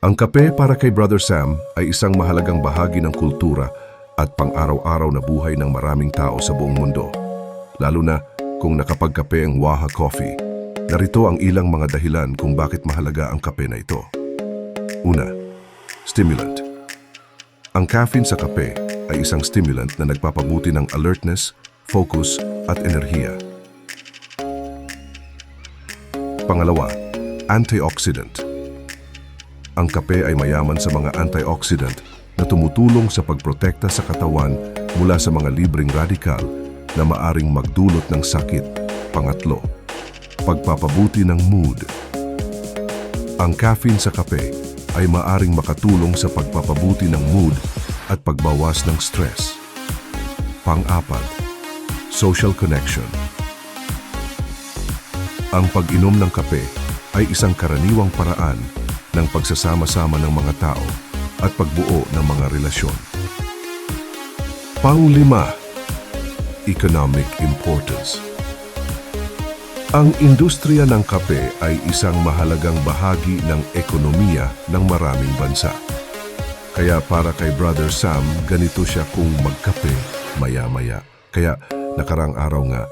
Ang kape para kay Brother Sam ay isang mahalagang bahagi ng kultura at pang-araw-araw na buhay ng maraming tao sa buong mundo. Lalo na kung nakapagkape ang Waha Coffee. Narito ang ilang mga dahilan kung bakit mahalaga ang kape na ito. Una, stimulant. Ang caffeine sa kape ay isang stimulant na nagpapabuti ng alertness, focus at enerhiya. Pangalawa, antioxidant. Ang kape ay mayaman sa mga antioxidant na tumutulong sa pagprotekta sa katawan mula sa mga libreng radikal na maaring magdulot ng sakit. Pangatlo, pagpapabuti ng mood. Ang caffeine sa kape ay maaring makatulong sa pagpapabuti ng mood at pagbawas ng stress. Pang-apat, social connection. Ang pag-inom ng kape ay isang karaniwang paraan ng pagsasama-sama ng mga tao at pagbuo ng mga relasyon. Panglima, economic importance. Ang industriya ng kape ay isang mahalagang bahagi ng ekonomiya ng maraming bansa. Kaya para kay Brother Sam, ganito siya kung magkape maya-maya. Kaya nakarang araw nga,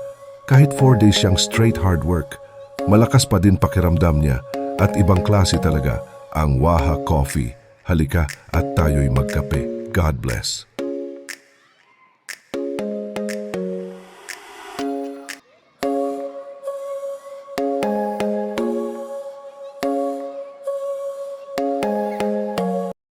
kahit 4 days siyang straight hard work, malakas pa din pakiramdam niya at ibang klase talaga ang Waha Coffee. Halika at tayo'y magkape. God bless.